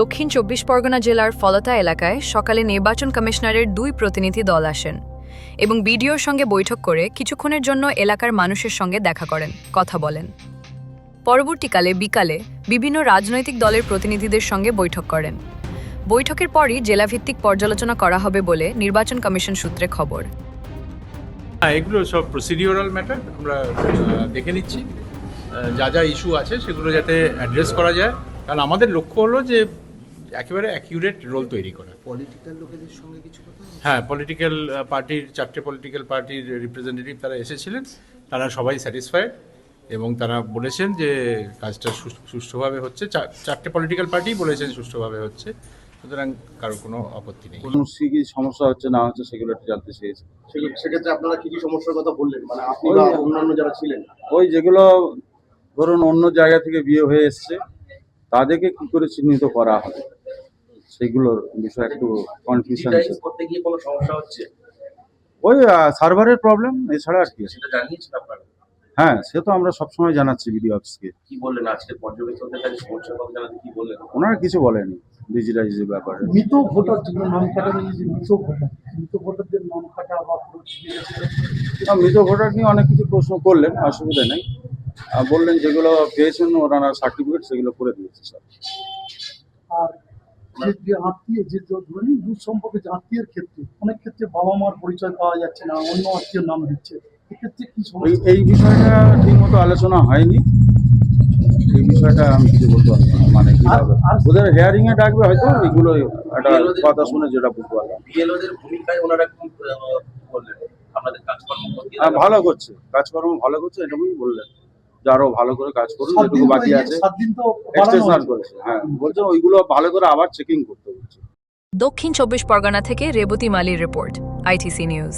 দক্ষিণ চব্বিশ পরগনা জেলার ফলতা এলাকায় সকালে নির্বাচন কমিশনারের দুই প্রতিনিধি দল আসেন এবং বিডিওর সঙ্গে বৈঠক করে কিছুক্ষণের জন্য এলাকার মানুষের সঙ্গে দেখা করেন, কথা বলেন। পরবর্তীকালে বিকালে বিভিন্ন রাজনৈতিক দলের প্রতিনিধিদের সঙ্গে বৈঠক করেন। বৈঠকের পরই জেলাভিত্তিক পর্যালোচনা করা হবে বলে নির্বাচন কমিশন সূত্রে খবর। হ্যাঁ এগুলো সব প্রসিডিওরাল ম্যাটার আমরা দেখে নিচ্ছি। যা যা ইস্যু আছে সেগুলো যাতে অ্যাড্রেস করা যায়। কারণ আমাদের লক্ষ্য হলো যে একেবারে অ্যাকিউরেট রোল তৈরি করা। পলিটিক্যাল লোকেদের সঙ্গে কিছু কথা হ্যাঁ পলিটিক্যাল পার্টির চারটে পলিটিক্যাল পার্টির রিপ্রেজেন্টেটিভ তারা এসেছিলেন। তারা সবাই স্যাটিসফাইড এবং তারা বলেছেন যে কাজটা সু- সুষ্ঠুভাবে হচ্ছে। চারটে পলিটিক্যাল পার্টি বলেছেন সুষ্ঠুভাবে হচ্ছে। সুতরাং কারোর কোনো আপত্তি নেই। কোনো কি সমস্যা হচ্ছে না হচ্ছে সেগুলো একটু জানতে চেয়েছি। সেক্ষেত্রে আপনারা কি কি সমস্যার কথা বললেন? মানে আপনি বা অন্যান্য যারা ছিলেন? ওই যেগুলো ধরুন অন্য জায়গা থেকে বিয়ে হয়ে এসছে তাদেরকে কি করে চিহ্নিত করা হবে সেগুলোর বিষয়ে একটু কনফিউশন করতে গিয়ে কোনো সমস্যা হচ্ছে? ওই সার্ভারের প্রবলেম এছাড়া আর কি সেটা জানিয়েছেন আপনারা? হ্যাঁ সে তো আমরা সবসময় জানাচ্ছি বিডিও অফিসকে কি। বললেন? আজকে পর্যবেক্ষকদের কাছে সমস্যার কথা জানাতে কি বললেন? ওনারা কিছু বলেনি ডিজিটাইজের ব্যাপারে। মৃত ভোটার যেগুলো নাম কাটা নিয়ে যে মৃত ভোটার। মৃত ভোটারদের নাম কাটা বা মৃত ভোটার নিয়ে অনেক কিছু প্রশ্ন করলেন অসুবিধা নেই। বললেন যেগুলো পেয়েছেন ওনারা সার্টিফিকেট সেগুলো করে দিয়েছে স্যার আর যে যে আত্মীয় যে ধরে দূর সম্পর্কে যে আত্মীয়ের ক্ষেত্রে অনেক ক্ষেত্রে বাবা মার পরিচয় পাওয়া যাচ্ছে না অন্য আত্মীয় নাম দিচ্ছে এক্ষেত্রে কি এই সমস্যা? এই বিষয়টা ঠিক মতো আলোচনা হয়নি। এই বিষয়টা আমি কিছু বলতে পারব না। মানে কি আর- হবে? ওদের হেয়ারিং এ ডাকবে হয়তো এগুলো একটা কথা শুনে যেটা বুঝতে পারলাম। বিএলওদের ভূমিকায় ওনারা কি বললেন? আপনাদের কাজকর্ম হ্যাঁ ভালো করছে। কাজকর্ম ভালো করছে এটুকুই বললেন। আরও ভালো করে কাজ করুন যেটুকু বাকি আছে সাত দিন তো বাড়ানো এক্সটেনশন করেছে হ্যাঁ। বলছেন ওইগুলো ভালো করে আবার চেকিং করতে বলছে। দক্ষিণ চব্বিশ পরগনা থেকে রেবতী মালির রিপোর্ট আইটিসি নিউজ।